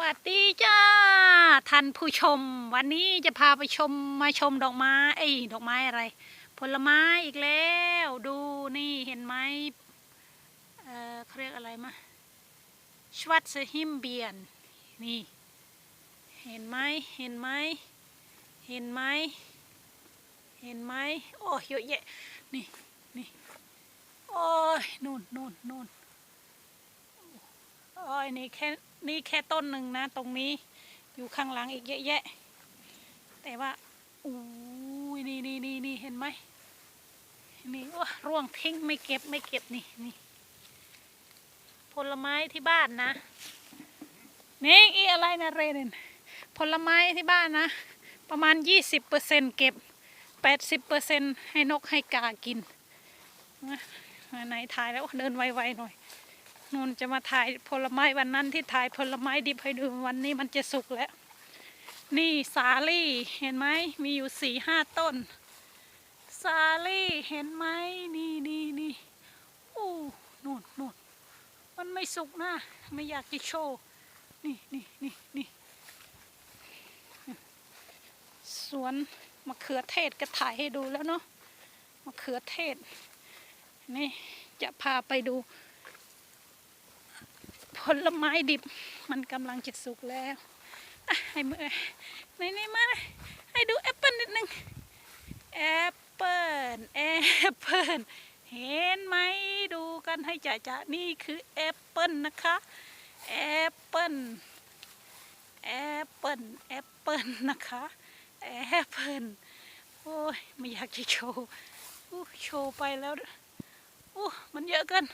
วัสดีจ้าท่านผู้ชม วันนี้จะพาไปชมมาชมดอกไม้เอ้ดอกไม้อะไร ผลไม้อีกแล้ว ดูนี่เห็นไหมเออเขาเรียกอะไรมะชวัตเซฮิมเบียน นี่ เห็นไหมเห็นไหมเห็นไหมเห็นไหมโอ้เยอะแยะนี่นี่โอ้ยนู่นนู่นนู่น โอ้ยนี่แค่นี่แค่ต้นหนึ่งนะ ตรงนี้อยู่ข้างหลังอีกเยอะแยะ แต่ว่าอู้ยนี่นี่นี่นี่เห็นไหมนี่โอ้ร่วงทิ้งไม่เก็บไม่เก็บนี่นี่ผลไม้ที่บ้านนะนี่อีอะไรนะเรนผลไม้ที่บ้านนะ ประมาณยี่สิบเปอร์เซ็นเก็บแปดสิบเปอร์เซ็นให้นกให้กากินนะไหนถ่ายแล้วเดินไวๆหน่อย นูนจะมาถ่ายผลไม้วันนั้นที่ถ่ายผลไม้ดิบให้ดูวันนี้มันจะสุกแล้ว นี่สาลี่เห็นไหมมีอยู่สี่ห้าต้น สาลี่เห็นไหมนี่นี่นี่อู้นู่นนู่นมันไม่สุกนะ ไม่อยากจะโชว์ นี่นี่นี่นี่สวนมะเขือเทศก็ถ่ายให้ดูแล้วเนาะมะเขือเทศ นี่จะพาไปดู ผลไม้ดิบ มันกำลังจะสุกแล้วให้มือในในมา ให้ดูแอปเปิลนิดนึงแอปเปิลแอปเปิลเห็นไหมดูกันให้จ่าจ่านี่คือแอปเปิลนะคะแอปเปิลแอปเปิลแอปเปิลนะคะแอปเปิลโอ้ยไม่อยากจะโชว์อู้โชว์ไปแล้วอู้มันเยอะเกิน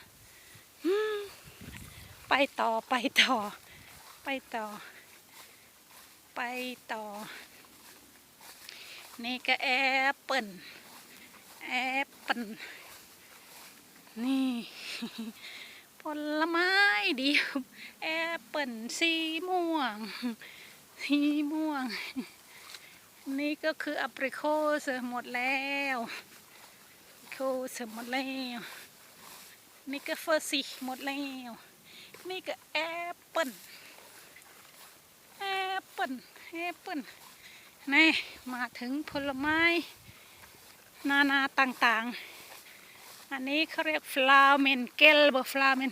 อืม ไปต่อไปต่อ ไปต่อ ไปต่อ นี่ก็แอปเปิลแอปเปิลนี่ ผลไม้เดียวแอปเปิลสีม่วง สีม่วง นี่ก็คืออัปริโคสหมดแล้วโคสหมดแล้ว นี่ก็เฟอร์ซีหมดแล้ว นี่ก็แอปเปิลแอปเปิลแอปเปิลนี่มาถึงผลไม้ นานาต่างๆ อันนี้เขาเรียกฟลาเมนเกลบฟลาเมน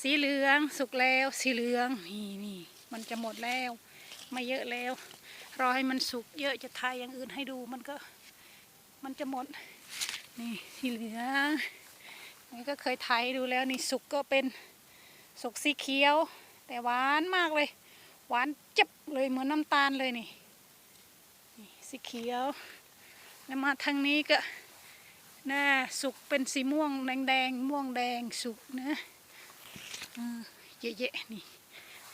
สีเหลืองสุกแล้วสีเหลืองนี่นี่มันจะหมดแล้วไม่เยอะแล้วรอให้มันสุกเยอะจะทายอย่างอื่นให้ดูมันก็มันจะหมดนี่สีเหลืองนี่ก็เคยถ่ายดูแล้วนี่สุกก็เป็น สุกสีเขียว แต่หวานมากเลย หวานจับเลยเหมือนน้ำตาลเลยนี่สีเขียว แล้วมาทางนี้ก็น่าสุกเป็นสีม่วงแดงแดงๆม่วงแดงสุกนะเออเยอะๆนี่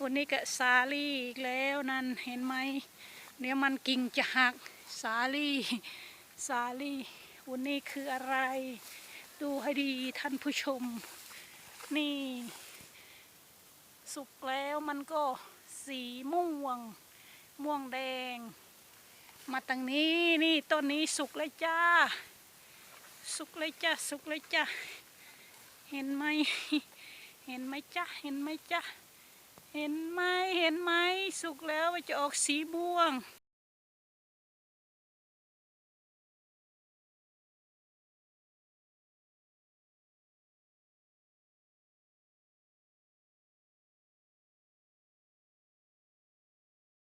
วันนี้ก็สาลี่อีกแล้วนั่นเห็นไหมเดี๋ยวมันกิ่งจะหักสาลี่สาลี่วันนี้คืออะไร ดูให้ดีท่านผู้ชม นี่ สุกแล้วมันก็สีม่วง ม่วงแดง มาตรงนี้นี่ต้นนี้สุกเลยจ้า สุกเลยจ้าสุกเลยจ้าเห็นไหมเห็นไหมจ้าเห็นไหมจ้าเห็นไหมเห็นไหมสุกแล้วมันจะออกสีม่วง